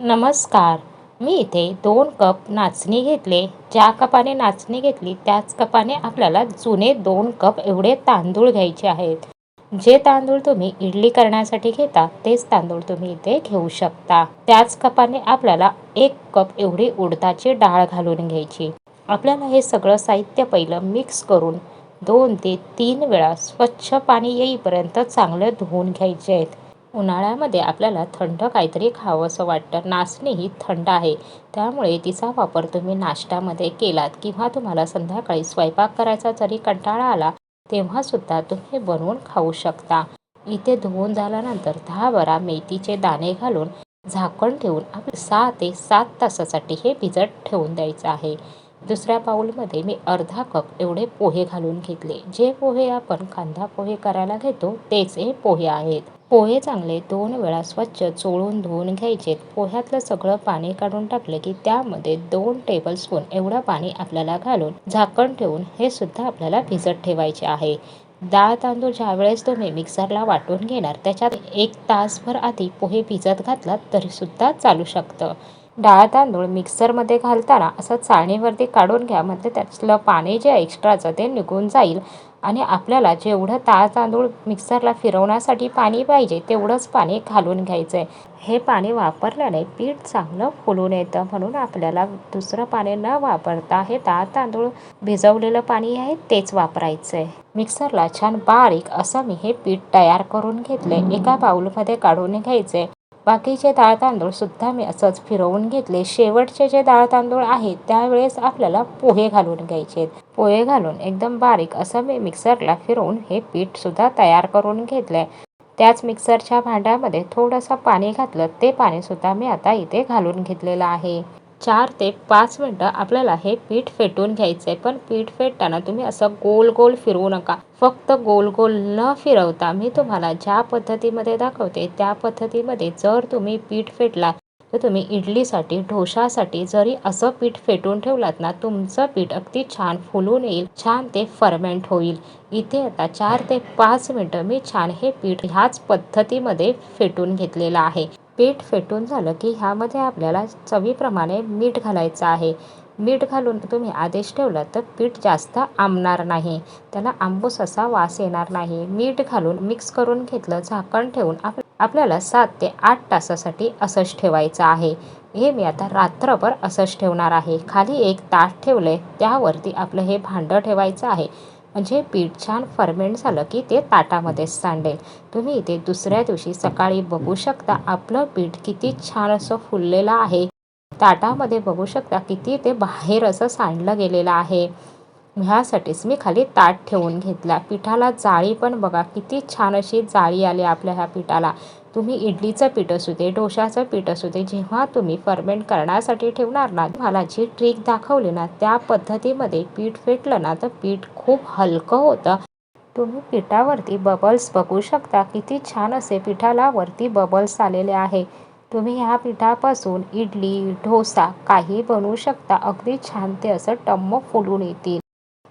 नमस्कार. मी इथे दोन कप नाचणी घेतले. ज्या कपाने नाचणी घेतली त्याच कपाने आपल्याला जुने दोन कप एवढे तांदूळ घ्यायचे आहेत. जे तांदूळ तुम्ही इडली करण्यासाठी घेता तेच तांदूळ तुम्ही इथे घेऊ शकता. त्याच कपाने आपल्याला एक कप एवढी उडदाची डाळ घालून घ्यायची. आपल्याला हे सगळं साहित्य पहिलं मिक्स करून दोन ते तीन वेळा स्वच्छ पाणी येईपर्यंत चांगलं धुवून घ्यायचे आहेत. उन्हाळ्यामध्ये आपल्याला थंड काहीतरी खावंसं वाटतं. नाचणी ही थंड आहे. त्यामुळे तिचा वापर तुम्ही नाश्त्यामध्ये केलात किंवा तुम्हाला संध्याकाळी स्वयंपाक करायचा जरी कंटाळा आला तेव्हासुद्धा तुम्ही बनवून खाऊ शकता. इथे धुवून झाल्यानंतर दहा बारा मेथीचे दाणे घालून झाकण ठेवून आपण सहा ते सात तासासाठी हे भिजत ठेवून द्यायचं आहे. दुसऱ्या पाऊलमध्ये मी अर्धा कप एवढे पोहे घालून घेतले. जे पोहे आपण कांदा पोहे करायला घेतो तेच हे पोहे आहेत. पोहे चांगले दोन वेळा स्वच्छ चोळून धुवून घ्यायचे. पोह्यातलं सगळं पाणी काढून टाकलं की त्यामध्ये दोन टेबलस्पून एवढं पाणी आपल्याला घालून झाकण ठेवून हे सुद्धा आपल्याला भिजत ठेवायचे आहे. डाळ तांदूळ ज्यावेळेस तुम्ही मिक्सरला वाटून घेणार त्याच्यात एक तासभर आधी पोहे भिजत घातलात तरीसुद्धा चालू शकतं. डाळ तांदूळ मिक्सरमध्ये घालताना असं चाळणीवरती काढून घ्या. म्हणजे त्यातलं पाणी जे एक्स्ट्राचं ते निघून जाईल. आणि आपल्याला जेवढं डाळ तांदूळ मिक्सरला फिरवण्यासाठी पाणी पाहिजे तेवढंच पाणी घालून घ्यायचं आहे हे पाणी वापरल्याने पीठ चांगलं फुलून येतं. म्हणून आपल्याला दुसरं पाणी न वापरता हे डाळ तांदूळ भिजवलेलं पाणी आहे तेच वापरायचं आहे मिक्सरला छान बारीक असं मी हे पीठ तयार करून घेतलं एका बाऊलमध्ये काढून घ्यायचं आहे बाकीचे डाळ तांदूळ सुद्धा मी असंच फिरवून घेतले. शेवटचे जे डाळ तांदूळ आहेत त्यावेळेस आपल्याला पोहे घालून घ्यायचे. पोहे घालून एकदम बारीक असं मी मिक्सरला फिरवून हे पीठ सुद्धा तयार करून घेतलंय. त्याच मिक्सरच्या भांड्यामध्ये थोडंसं पाणी घातलं ते पाणी सुद्धा मी आता इथे घालून घेतलेलं आहे. चार ते पाच मिनटं आपल्याला हे पीठ फेटून घ्यायचं आहे पण पीठ फेटताना तुम्ही असं गोल गोल फिरवू नका. फक्त गोल गोल न फिरवता मी तुम्हाला ज्या पद्धतीमध्ये दाखवते त्या पद्धतीमध्ये जर तुम्ही पीठ फेटला तर तुम्ही इडलीसाठी ढोशासाठी जरी असं पीठ फेटून ठेवलात ना तुमचं पीठ अगदी छान फुलून येईल छान ते फर्मेंट होईल. इथे आता चार ते पाच मिनटं मी छान हे पीठ ह्याच पद्धतीमध्ये फेटून घेतलेलं आहे. पीठ फेटून झालं की ह्यामध्ये आपल्याला चवीप्रमाणे मीठ घालायचं आहे. मीठ घालून तुम्ही आदेश ठेवला तर पीठ जास्त आंबणार नाही. त्याला आंबूस असा वास येणार नाही. मीठ घालून मिक्स करून घेतलं झाकण ठेवून आप आपल्याला सात ते आठ तासासाठी असंच ठेवायचं आहे. हे मी आता रात्रभर असंच ठेवणार आहे. खाली एक ताट ठेवलं आहे त्यावरती आपलं हे भांडं ठेवायचं आहे. म्हणजे पीठ छान फर्मेंट झालं की ते ताटामध्येच सांडेल. तुम्ही इथे दुसऱ्या दिवशी सकाळी बघू शकता आपलं पीठ किती छान असं फुललेलं आहे. ताटामध्ये बघू शकता किती ते बाहेर असं सांडलं गेलेलं आहे. ह्यासाठीच मी खाली ताट ठेवून घेतला. पिठाला जाळी पण बघा किती छान अशी जाळी आली आपल्या ह्या पिठाला. तुम्ही इडलीचं पीठ असू दे डोशाचं पीठ असू दे जेव्हा तुम्ही फर्मेंट करण्यासाठी ठेवणार ना तुम्हाला जी ट्रिक दाखवली ना त्या पद्धतीमध्ये पीठ फेटलं ना तर पीठ खूप हलकं होतं. तुम्ही पिठावरती बबल्स बघू शकता किती छान असे पिठाला वरती बबल्स आलेले आहे. तुम्ही ह्या पिठापासून इडली डोसा काही बनवू शकता अगदी छान ते असं टम्म फुलून येतील.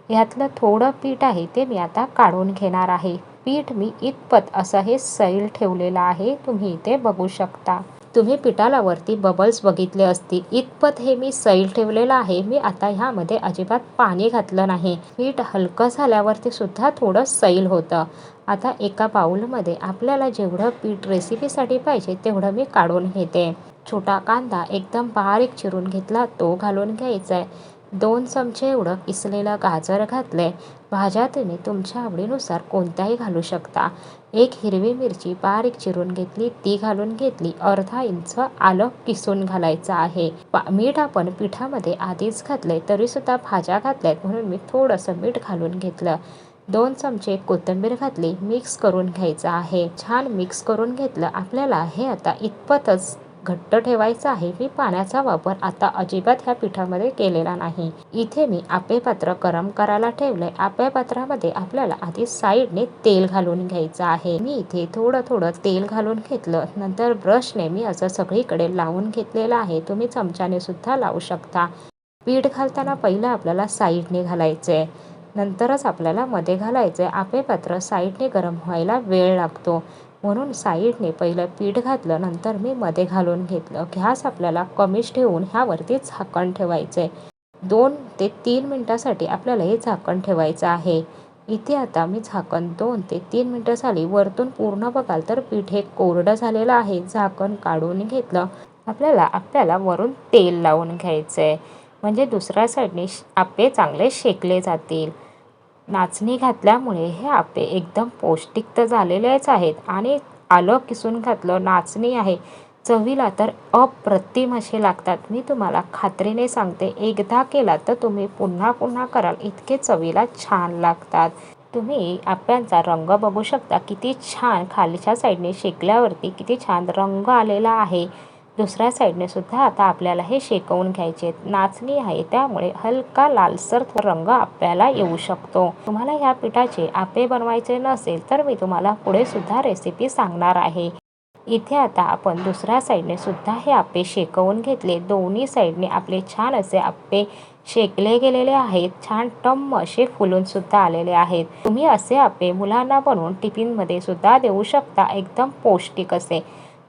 ह्यातलं थोडं पीठ आहे ते मी आता काढून घेणार आहे. पीठ मी इतपत असं हे सैल ठेवलेलं आहे तुम्ही इथे बघू शकता. तुम्ही पिठाला वरती बबल्स बघितले असतील. इतपत हे मी सैल ठेवलेलं आहे मी आता ह्यामध्ये अजिबात पाणी घातलं नाही. पीठ हलकं झाल्यावरती सुद्धा थोडं सैल होतं. आता एका बाऊलमध्ये आपल्याला जेवढं पीठ रेसिपीसाठी पाहिजे तेवढं मी काढून घेते. छोटा कांदा एकदम बारीक चिरून घेतला तो घालून घ्यायचा आहे दोन चमचे एवढं किसलेलं गाजर घातले. भाज्या तुम्ही तुमच्या आवडीनुसार कोणत्याही घालू शकता. एक हिरवी मिरची बारीक चिरून घेतली ती घालून घेतली. अर्धा इंच आलं किसून घालायचं आहे. मीठ आपण पिठामध्ये आधीच घातले तरीसुद्धा भाज्या घातल्यात म्हणून मी थोडंसं मीठ घालून घेतलं. दोन चमचे कोथिंबीर घातली मिक्स करून घ्यायचं आहे. छान मिक्स करून घेतलं. आपल्याला हे आता इतपतच घट्ट ठेवायचं आहे मी पाण्याचा वापर आता अजिबात ह्या पिठामध्ये केलेला नाही. इथे मी आपे पात्र गरम करायला ठेवलंय. आपे पात्रामध्ये आपल्याला आधी साईडने तेल घालून घ्यायचं आहे. मी इथे थोडं थोडं तेल घालून घेतलं. नंतर ब्रशने मी असं सगळीकडे लावून घेतलेलं आहे. तुम्ही चमच्याने सुद्धा लावू शकता. पीठ घालताना पहिलं आपल्याला साईडने घालायचं आहे नंतरच आपल्याला मध्ये घालायचं आहे आपे पात्र साईडने गरम व्हायला वेळ लागतो. म्हणून साईडने पहिलं पीठ घातलं नंतर मी मध्ये घालून घेतलं. घ्यास आपल्याला कमीच ठेवून ह्यावरती झाकण ठेवायचं. आहे दोन ते तीन मिनटासाठी आपल्याला हे झाकण ठेवायचं आहे. इथे आता मी झाकण दोन ते तीन मिनटं झाली वरतून पूर्ण बघाल तर पीठ हे कोरडं झालेलं आहे. झाकण काढून घेतलं आपल्याला आपल्याला वरून तेल लावून घ्यायचं आहे म्हणजे दुसऱ्या साईडने आपे चांगले शेकले जातील. नाचणी घातल्यामुळे हे आपे एकदम पौष्टिक तर झालेलेच आहेत. आणि आलं किसून घातलं नाचणी आहे चवीला तर अप्रतिम असे लागतात. मी तुम्हाला खात्रीने सांगते एकदा केला तर तुम्ही पुन्हा पुन्हा कराल. इतके चवीला छान लागतात. तुम्ही आप्यांचा रंग बघू शकता. किती छान खालच्या साईडने शेकल्यावरती किती छान रंग आलेला आहे. दुसऱ्या साईडने सुद्धा आता आपल्याला हे शेकवून घ्यायचे नाचणी आहे त्यामुळे हलका लालसर रंग आपल्याला येऊ शकतो. तुम्हाला ह्या पिठाचे आपे बनवायचे नसेल तर मी तुम्हाला पुढे सुद्धा रेसिपी सांगणार आहे. इथे आता आपण दुसऱ्या साईडने सुद्धा हे आपे शेकवून घेतले. दोन्ही साईडने आपले छान असे आपे शेकले गेलेले आहेत. छान टम्म असे फुलून सुद्धा आलेले आहेत. तुम्ही असे आपे मुलांना बनवून टिफिनमध्ये सुद्धा देऊ शकता. एकदम पौष्टिक असे.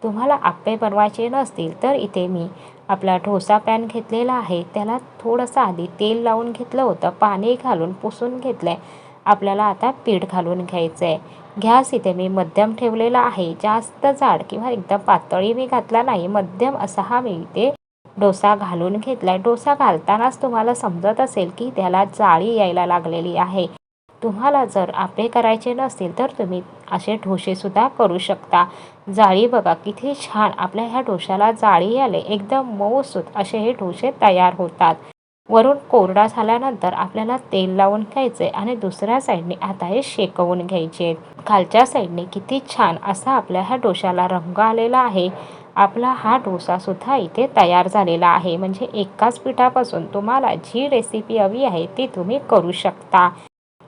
तुम्हाला आप्पे बनवायचे नसतील तर इथे मी आपला ढोसा पॅन घेतलेला आहे. त्याला थोडंसं आधी तेल लावून घेतलं होतं. पाणी घालून पुसून घेतलं आहे आपल्याला आता पीठ घालून घ्यायचं आहे गॅस इथे मी मध्यम ठेवलेला आहे. जास्त जाड किंवा एकदम पातळी मी घातला नाही. मध्यम असा हा मी इथे डोसा घालून घेतला आहे डोसा घालतानाच तुम्हाला समजत असेल की त्याला जाळी यायला लागलेली आहे. तुम्हाला जर आपे करायचे नसतील तर तुम्ही असे ढोसेसुद्धा करू शकता. जाळी बघा किती छान आपल्या ह्या डोशाला जाळी आले. एकदम मऊसूत असे हे ढोसे तयार होतात. वरून कोरडा झाल्यानंतर आपल्याला तेल लावून घ्यायचे आणि दुसऱ्या साईडने आता हे शेकवून घ्यायचे. खालच्या साईडने किती छान असा आपल्या ह्या डोशाला रंग आलेला आहे. आपला हा डोसासुद्धा इथे तयार झालेला आहे. म्हणजे एकाच पिठापासून तुम्हाला जी रेसिपी हवी आहे ती तुम्ही करू शकता.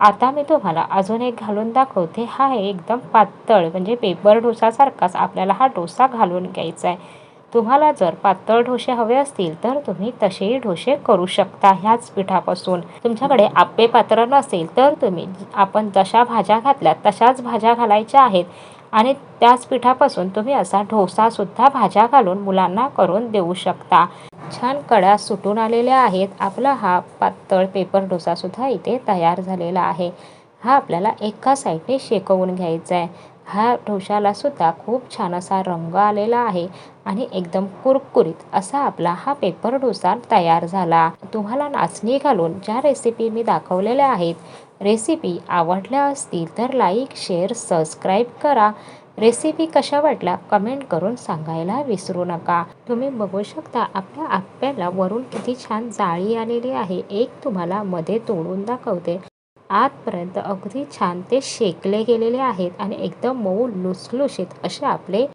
आता मी तुम्हाला अजून एक घालून दाखवते. हा आहे एकदम पातळ म्हणजे पेपर डोसासारखाच आपल्याला हा डोसा घालून घ्यायचा आहे तुम्हाला जर पातळ ढोसे हवे असतील तर तुम्ही तसेही ढोसे करू शकता ह्याच पिठापासून. तुमच्याकडे आप्पे पात्र नसेल तर तुम्ही आपण जशा भाज्या घातल्या तशाच भाज्या घालायच्या आहेत. आणि त्याच पिठापासून तुम्ही असा ढोसासुद्धा भाज्या घालून मुलांना करून देऊ शकता. छान कडा सुटून आलेल्या आहेत. आपला हा पातळ पेपर डोसासुद्धा इथे तयार झालेला आहे. हा आपल्याला एका साईडने शेकवून घ्यायचा आहे हा ढोशाला सुद्धा खूप छान असा रंग आलेला आहे आणि एकदम कुरकुरीत असा आपला हा पेपर डोसा तयार झाला. तुम्हाला नाचणी घालून ज्या रेसिपी मी दाखवलेल्या आहेत रेसिपी आवडल्या असतील तर लाईक शेअर सबस्क्राईब करा. रेसिपी कशा वाटल्या कमेंट करून सांगायला विसरू नका. तुम्ही बघू शकता आपल्या आप्याला वरून किती छान जाळी आलेली आहे. एक तुम्हाला मध्ये तोडून दाखवते. आतपर्यंत अगदी छान ते शेकले गेलेले आहेत आणि एकदम मऊ लुसलुशीत असे आपले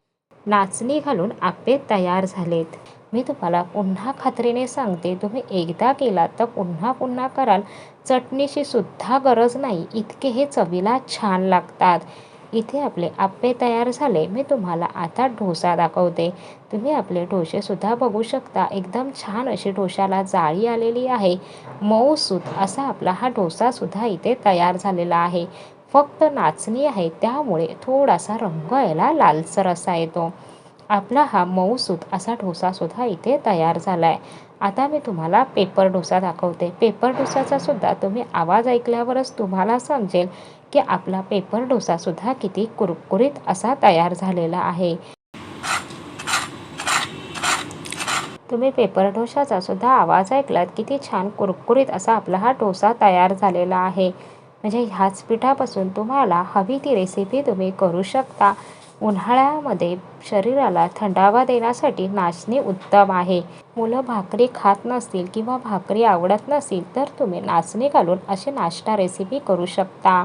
नाचणी घालून आपे तयार झालेत. मी तुम्हाला पुन्हा खात्रीने सांगते तुम्ही एकदा केला तर पुन्हा पुन्हा कराल. चटणीची सुद्धा गरज नाही इतके हे चवीला छान लागतात. इथे आपले आप्पे तयार झाले. मी तुम्हाला आता ढोसा दाखवते. तुम्ही आपले ढोसेसुद्धा बघू शकता. एकदम छान अशी डोशाला जाळी आलेली आहे. मऊसूत असा आपला हा डोसासुद्धा इथे तयार झालेला आहे. फक्त नाचणी आहे. त्यामुळे थोडासा रंग याला लालसर असा येतो. आपला हा मऊसूत असा ढोसासुद्धा इथे तयार झाला आहे आता मी तुम्हाला पेपर डोसा दाखवते. पेपर डोसाचा सुद्धा तुम्ही आवाज ऐकल्यावरच तुम्हाला समजेल. की आपला पेपर डोसासुद्धा किती कुरकुरीत असा तयार झालेला आहे. तुम्ही पेपर डोशाचा सुद्धा आवाज ऐकलात किती छान कुरकुरीत असा आपला हा डोसा तयार झालेला आहे. म्हणजे ह्याच पिठापासून तुम्हाला हवी ती रेसिपी तुम्ही करू शकता. उन्हाळ्यामध्ये शरीराला थंडावा देण्यासाठी नाचणी उत्तम आहे. मुलं भाकरी खात नसतील किंवा भाकरी आवडत नसतील तर तुम्ही नाचणी घालून अशी नाश्ता रेसिपी करू शकता.